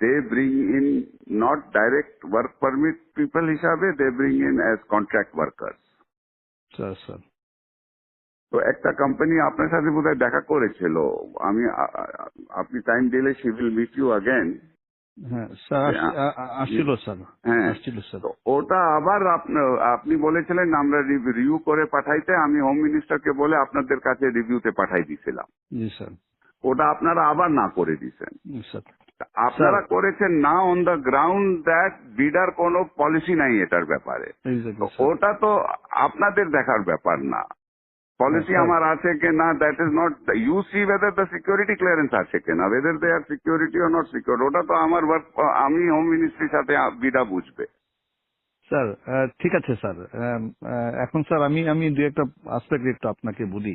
they bring in not direct work permit people হিসাবে they bring in as contract workers sir sir তো একটা company আপনার সাথে বোধহয় দেখা করেছিল। আমি আ- আ- আপনি টাইম দিলে she will meet you again হ্যাঁ স্যার আস- আ- আ- আসছিল স্যার। হ্যাঁ আসছিল স্যার। তো ওটা আবার আপনি- আপনি বলেছিলেন আমরা রিভিউ করে পাঠাইতে আমি হোম মিনিস্টারকে বলে আপনাদের কাছে রিভিউতে পাঠাই দিয়েছিলাম জি স্যার। ওটা আপনারা আবার না করে দিছেন। জি স্যার। আপনারা করেছেন না অন দ্য গ্রাউন্ড দ্যাট বিডার কোনো পলিসি নাই এটার ব্যাপারে। ওটা তো আপনাদের দেখার ব্যাপার না। পলিসি আমার আছে কি না that is not you see whether the security clearance আছে কি না whether they are security or not secure ওটা তো আমার ওয়ার্ক আমি হোম মিনিস্ট্রির সাথে বিডা বুঝবে। স্যার ঠিক আছে স্যার এখন স্যার আমি আমি দু একটা আসপেক্ট একটু আপনাকে বলি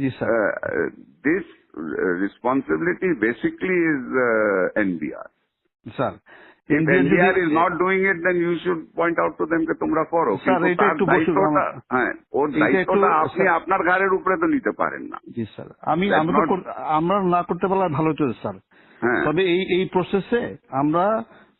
জি sir this responsibility basically is NBR sir If NBR যদি- NBR is not doing it, then you should point out to them যে তোমরা করো কিন্তু হ্যাঁ ওর দায়িত্বটা আপনি আপনার ঘাড়ের উপরে তো নিতে পারেন না জি স্যার আমি আমরা না করতে পারলে ভালো হতো স্যার হ্যাঁ তবে এই এই প্রসেসে আমরা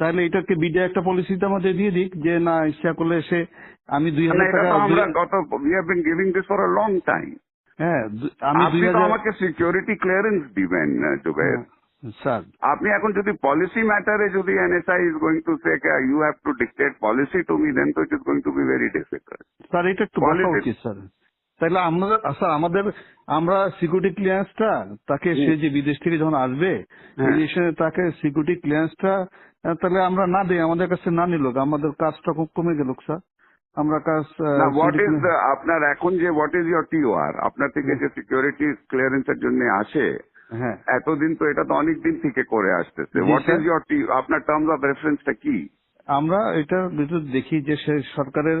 তাহলে এটাকে বিডে একটা পলিসিতে আমাদের দিয়ে দিক যে না ইচ্ছা করলে সে আমি দুই হাজার টাকা তো আমরা গত we have been giving this for a long time হ্যাঁ আমি আপনি তো আমাকে সিকিউরিটি ক্লিয়ারেন্স দিবেন জুবের স্যার। আপনি এখন যদি পলিসি ম্যাটারে যদি NSI is going to say you have to dictate policy to me then তো it is going to be very difficult sir এটা একটু বলা উচিত স্যার। তাহলে আমরা স্যার আমাদের আমরা সিকিউরিটি ক্লিয়ারেন্সটা তাকে সে যে বিদেশ থেকে যখন আসবে হ্যাঁ। বিদেশে তাকে সিকিউরিটি ক্লিয়ারেন্সটা তাহলে আমরা না দিই আমাদের কাছে না নিল। আমাদের কাজটা খুব কমে গেল স্যার। আমরা কাজ হোয়াট ইজ আপনার এখন যে হোয়াট ইজ ইয়োর টিওআর আপনার থেকে যে সিকিউরিটি ক্লিয়ারেন্সের জন্য আসে হ্যাঁ। এতদিন তো এটা তো অনেক দিন থেকে করে আসতেছে। হোয়াট। ইজ ইয়োর টি আপনার টার্মস অফ রেফারেন্সটা কি? আমরা এটা দেখি যে সে সরকারের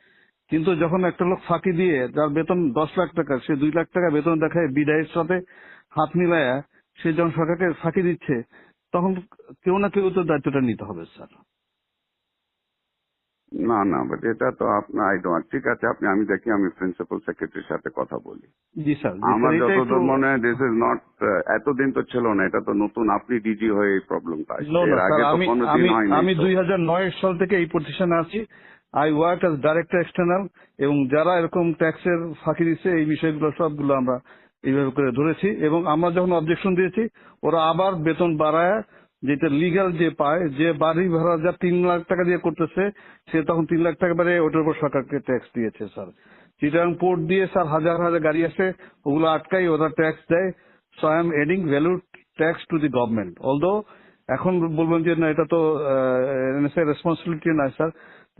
কিন্তু যখন একটা লোক ফাঁকি দিয়ে যার বেতন দশ লাখ টাকা সে দুই লাখ টাকা বেতন দেখায় বিদায়ের সাথে হাত মিলায়া সে যখন সরকারকে ফাঁকি দিচ্ছে তখন কেউ না কেউ তো দায়িত্বটা নিতে হবে স্যার। না না বাট এটা তো আপনার আই ডোন্ট ঠিক আছে আপনি আমি দেখি আমি প্রিন্সিপাল সেক্রেটারির সাথে কথা বলি। জি স্যার আমার যতদূর মনে হয় দিস ইজ নট এতদিন তো ছিল না এটা তো নতুন আপনি ডিজি হয়ে এই প্রবলেমটা আসছে No, no, এর আগে তো আমি কোনোদিন হয়নি আমি তো। দুই হাজার নয় সাল থেকে এই প্রতিষ্ঠানে আছি। I work as director external এবং যারা এরকম ট্যাক্সের ফাঁকি দিচ্ছে এই বিষয়গুলো সবগুলো আমরা এইভাবে করে ধরেছি এবং আমরা যখন অবজেকশন দিয়েছি ওরা আবার বেতন বাড়ায় যেটা লিগ্যাল যে পায় যে বাড়ি ভাড়া যা তিন লাখ টাকা দিয়ে করতেছে সে তখন তিন লাখ টাকা বাড়ে ওটার উপর সরকারকে ট্যাক্স দিয়েছে স্যার চিটাং পোর্ট দিয়ে স্যার হাজার হাজার গাড়ি আসে ওগুলো আটকাই ওরা ট্যাক্স দেয় so I am adding value tax to the government although এখন বলবেন যে না এটা তো রেসপন্সিবিলিটি নয় স্যার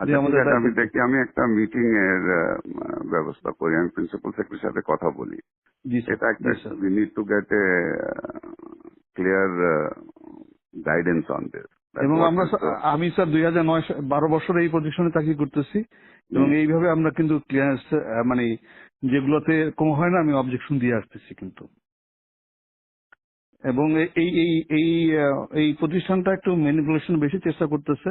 আচ্ছা আমি দেখি আমি একটা মিটিং এর ব্যবস্থা করি আমি প্রিন্সিপাল সেক্রেটারির সাথে কথা বলি। এটা একটা we need to get a clear guidance on this এবং আমরা আমি স্যার দুই হাজার নয় বারো বছর এই পজিশনে চাকরি করতেছি। এবং এইভাবে আমরা কিন্তু ক্লিয়ারেন্স মানে যেগুলোতে কম হয় না আমি অবজেকশন দিয়ে আসতেছি কিন্তু। এবং এই এই এই এই প্রতিষ্ঠানটা একটু ম্যানিপুলেশন বেশি চেষ্টা করতেছে।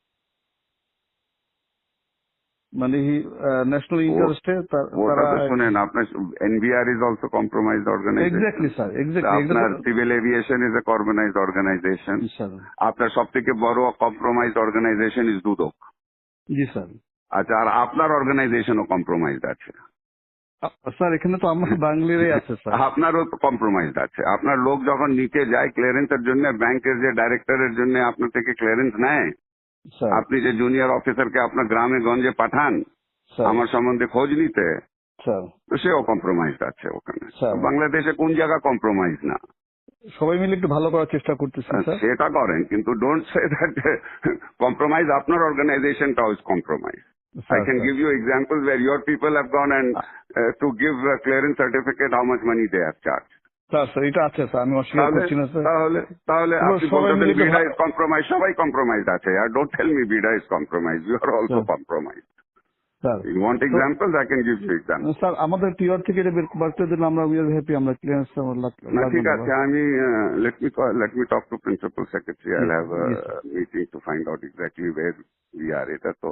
মানে ন্যাশনাল ইন্টারেস্টে ওটা তো শুনেন আপনার NBR is also compromise organization exactly sir আপনার civil aviation is a organization আপনার সব থেকে বড় কম্প্রোমাইজ অর্গানাইজেশন ইজ দুদক। জি স্যার আচ্ছা আর আপনার অর্গানাইজেশনও কম্প্রোমাইজড আছে। স্যার এখানে তো আমার বাংলারই আছে স্যার আপনারও তো কম্প্রোমাইজড আছে। আপনার লোক যখন নিচে যায় ক্লিয়ারেন্সের জন্য ব্যাংকের যে ডাইরেক্টরের জন্য আপনার থেকে ক্লিয়ারেন্স নেয় আপনি যে জুনিয়র অফিসারকে আপনার গ্রামে গঞ্জে পাঠান আমার সম্বন্ধে খোঁজ নিতে তো সেও কম্প্রোমাইজ আছে ওখানে। বাংলাদেশে কোন জায়গা কম্প্রোমাইজ না? সবাই মিলে একটু ভালো করার চেষ্টা করতেছি স্যার। সেটা করেন কিন্তু ডোন্ট সে দ্যাট কম্প্রোমাইজ আপনার অর্গানাইজেশনটাও is compromise I can sir. give you examples where your people have gone and uh, to give a clearance certificate how much money they have charged. Sir sir এটা আছে sir আমি অস্বীকার করছি না sir. তাহলে তাহলে আপনি বলতেছেন বিডা ইজ কম্প্রোমাইজ সবাই কম্প্রোমাইজ আছে আর don't tell me BIDA is compromise you are also. Compromise sir. You want examples I can give you example sir আমাদের টিওর থেকে এটা বের করতে দিলে আমরা উই আর হ্যাপি আমরা ক্লিয়ারেন্স না ঠিক আছে আমি let me let me talk to principal secretary I have Yes, meeting to find out exactly where we are এটা তো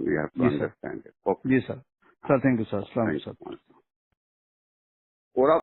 we have to Yes, sir. Okay G sir sir thank you sir আসসালামু আলাইকুম sir ওরা